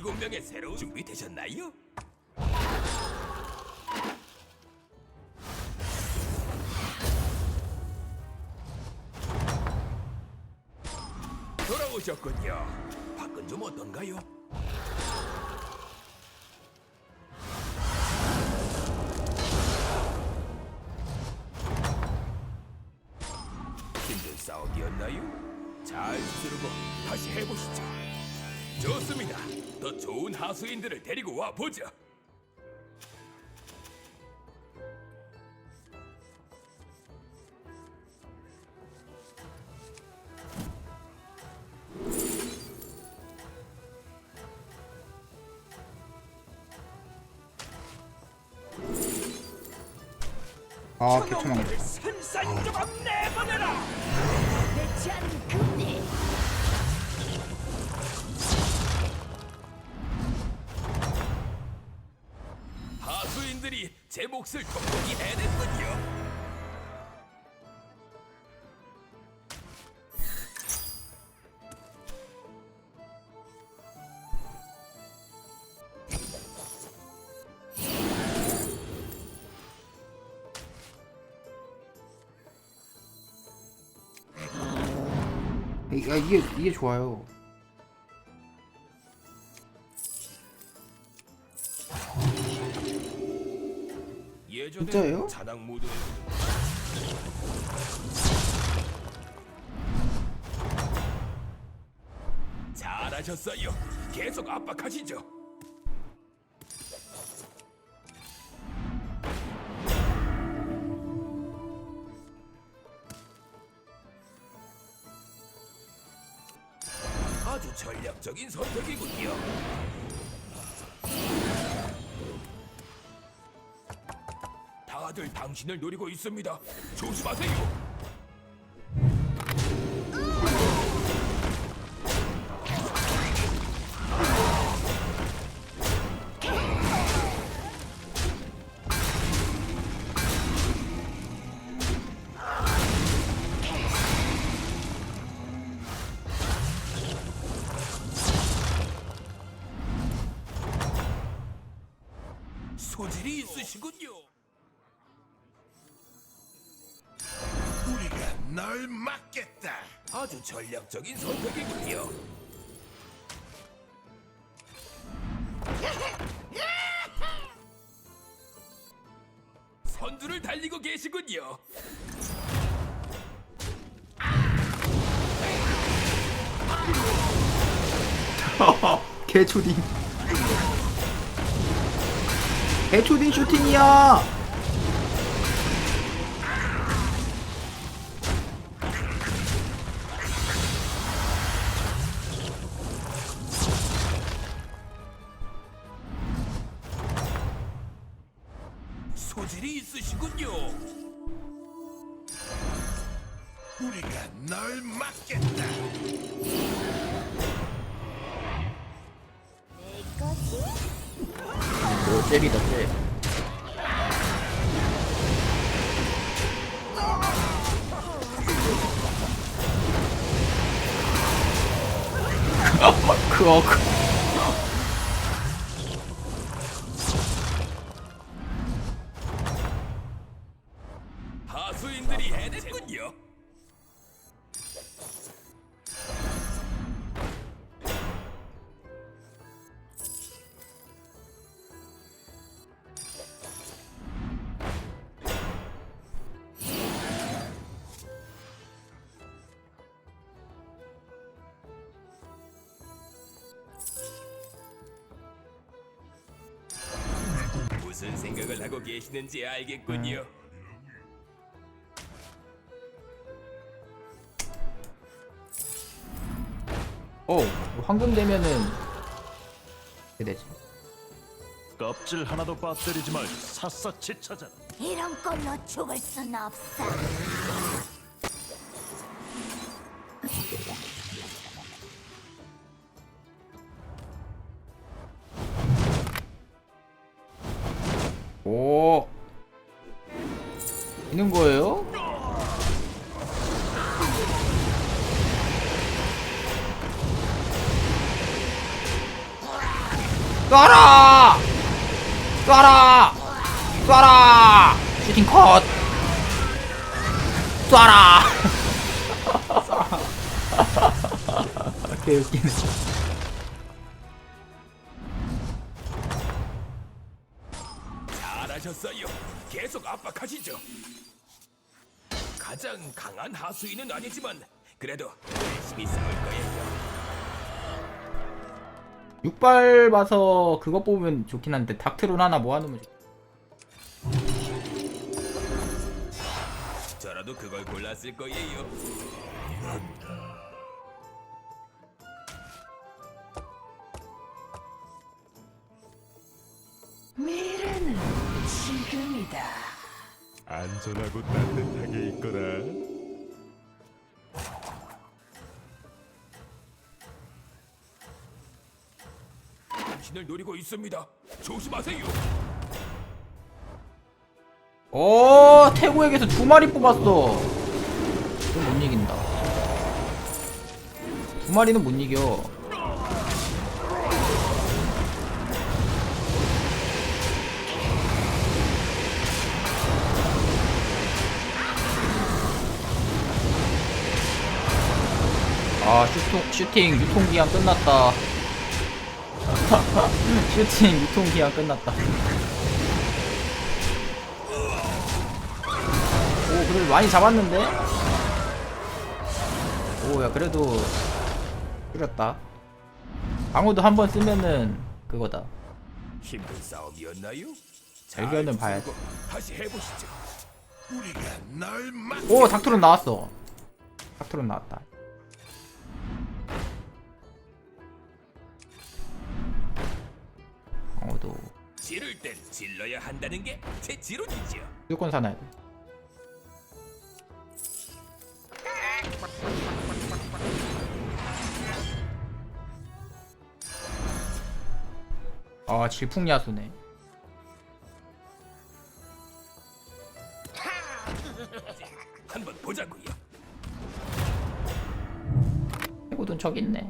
일곱 명의 새로운 준비되셨나요? 돌아오셨군요. 밖은 좀 어떤가요? 힘든 싸움이었나요? 잘 쓰르고 다시 해보시죠. 좋습니다. 더 좋은 하수인들을 데리고 와 보죠. 아 개천왕 산산조각 내보내라. 맺지 않은 금리 하수인들이 제 몫을 톡톡히 해냈군요. 이게 이게 좋아요 진짜예요? 잔악 무도에 잘하셨어요. 계속 압박하시죠. 아주 전략적인 선택이군요. 당신을 노리고 있습니다. 조심하세요. 아주 전략적인 선택이군요. 선두를 달리고 계시군요. 개초딩 개초딩 슈팅이야 소질이 있으시군요. 우리가 널 막겠다. 내 거지? 오 잽이다 잽 크어 크 무슨 생각을 하고 계시는지 알겠군요. 어 황금 되면은 어떻게 되지 껍질 하나도 빠뜨리지 말고 샅샅이 찾아. 이런 걸로 죽을 순 없어 쏴라! 개웃기네. 잘하셨어요. 계속 압박하시죠. 가장 강한 하수인은 아니지만 그래도 열심히 싸울 거예요. 육발 봐서 그거 뽑으면 좋긴 한데 닥트론 하나 모아놓으면 좋... 저라도 그걸 골랐을 거예요. 미래는 지금이다. 안전하고 따뜻하게 있거라. 당신을 노리고 있습니다. 조심하세요. 오 태고에게서 두 마리 뽑았어. 이건 못 이긴다. 두 마리는 못 이겨. 아 슈팅, 슈팅 유통기한 끝났다. 슈팅 유통기한 끝났다 그래도 많이 잡았는데? 오 야 그래도 줄였다 방어도 한 번 쓰면은 그거다 힘든 싸움이었나요? 잘 봐야 두고 다시 해보시죠. 우리가 널 막. 오 닥트론 나왔어 닥트론 나왔다 방어도 지를 땐 질러야 한다는 게 제 지론이죠. 무조건 사놔야 돼 아 질풍야수네 한번 보자고요. 해고돈 저기 있네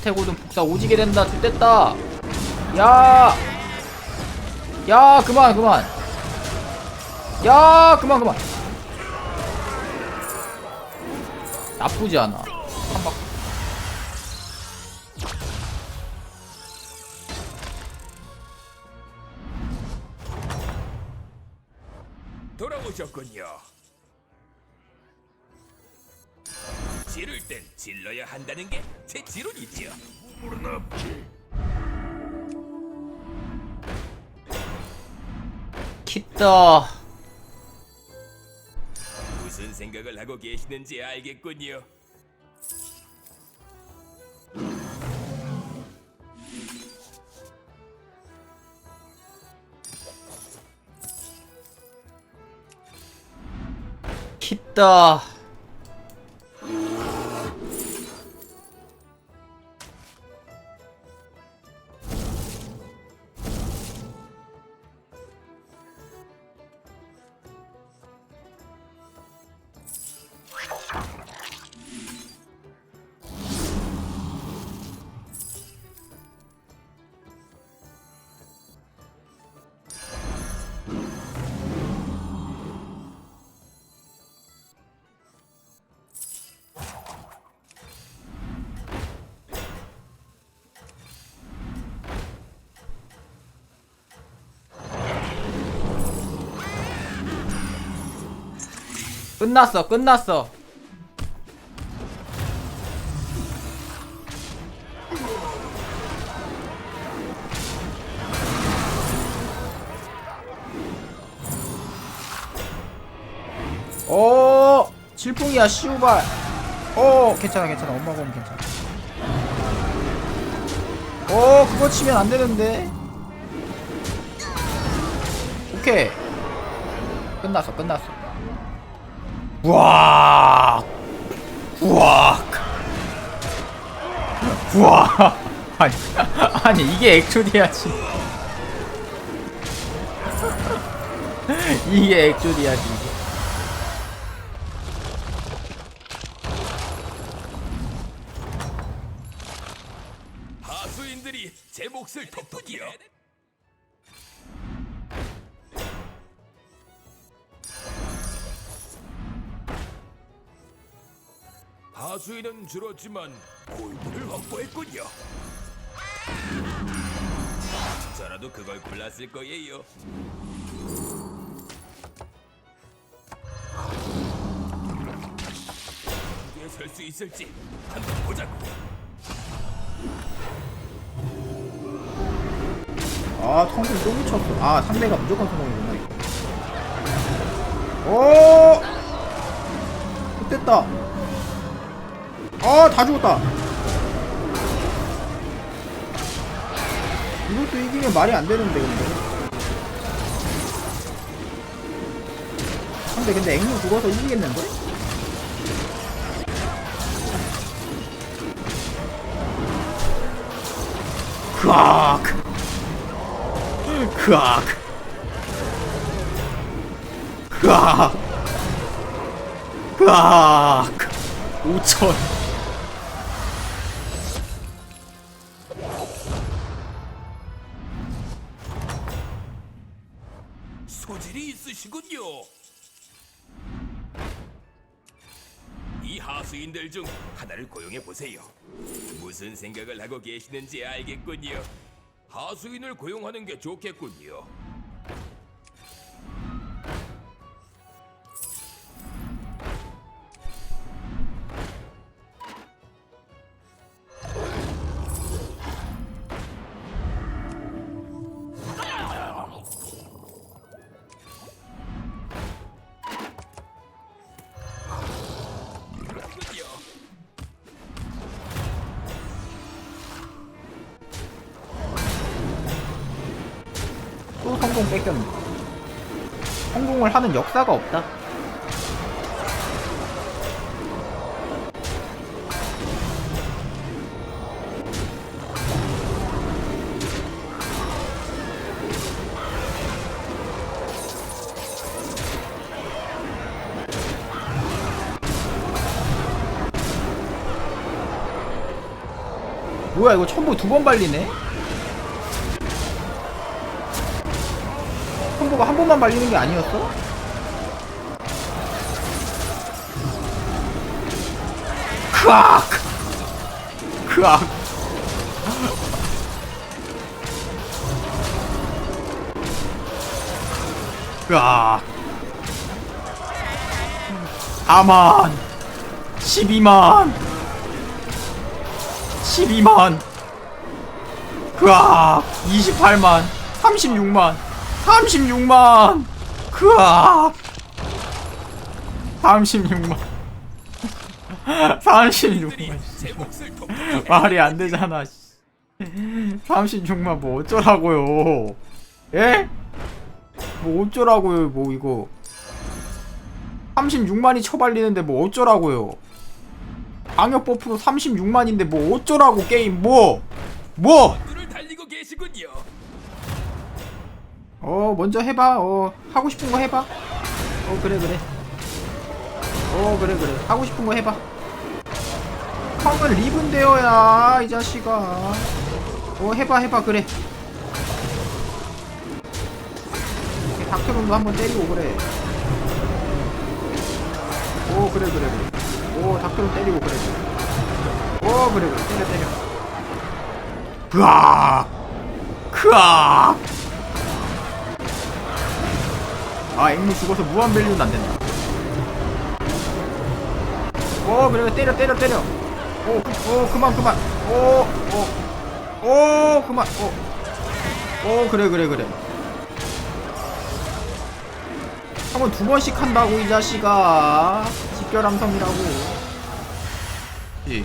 스테고든 복사 오지게 된다. 좋됐다. 야! 야 그만 그만. 야 그만 그만. 나쁘지 않아. 한박 돌아오셨군요. 지를 땐 질러야 한다는 게 제 지론이죠. 키다 무슨 생각을 하고 계시는지 알겠군요. 키다 끝났어 끝났어. 오 질풍이야 시우발. 오 괜찮아 괜찮아. 엄마 보면 괜찮아. 오 그거 치면 안 되는데. 오케이. 끝났어 끝났어 우와 우와 우와 아니 아니 이게 액조디아지 이게 액조디아지. 하수인들이 제 몫을 톡톡이요. 수인은 줄었지만 골고를 확보했군요. 저라도 그걸 골랐을 거예요. 이게 설수 있을지 한번 보자고. 아 성공 또 미쳤어 아 상대가 무조건 성공이구나 오 됐다 아 다 죽었다. 이것도 이기면 말이 안 되는데 근데. 상대 근데 앵무 죽어서 이기겠는데? 크악. 크악. 크악. 크악. 5천 소질이 있으시군요. 이 하수인들 중 하나를 고용해 보세요. 무슨 생각을 하고 계시는지 알겠군요. 하수인을 고용하는 게 좋겠군요. 성공 뺏겼네 성공을 하는 역사가 없다 뭐야 이거 첨보 두번 발리네? 첨보가 한 번만 발리는 게 아니었어? 크악! 크악! 크악! 4만! 12만! 12만! 크악! 28만! 36만! 36만! 크악! 36만! 36만! 제 몫을 톡 말이 안 되잖아. 씨. 36만 뭐 어쩌라고요? 예? 뭐 어쩌라고요? 뭐 이거 36만이 처발리는데 뭐 어쩌라고요? 방역 버프로 36만인데 뭐 어쩌라고 게임 뭐? 뭐? 계시군요. 어 먼저 해봐. 어 하고 싶은 거 해봐. 어 그래 그래. 어 그래 그래. 하고 싶은 거 해봐. 형은 리븐 되어야 이 자식아. 어 해봐 해봐. 그래. 닥터룸도 한번 때리고 그래. 오 그래 그래 그래. 오 닥터룸 때리고 그래. 오 그래 그래. 때려 때려. 크악! 크악 아 앵무 죽어서 무한 밸류는 안 된다. 오 그래 때려 때려 때려. 오, 그, 오 그만 그만. 오 오. 오 그만. 오. 오 그래 그래 그래. 한번 두 번씩 한다고 이 자식아. 집결함성이라고. 이.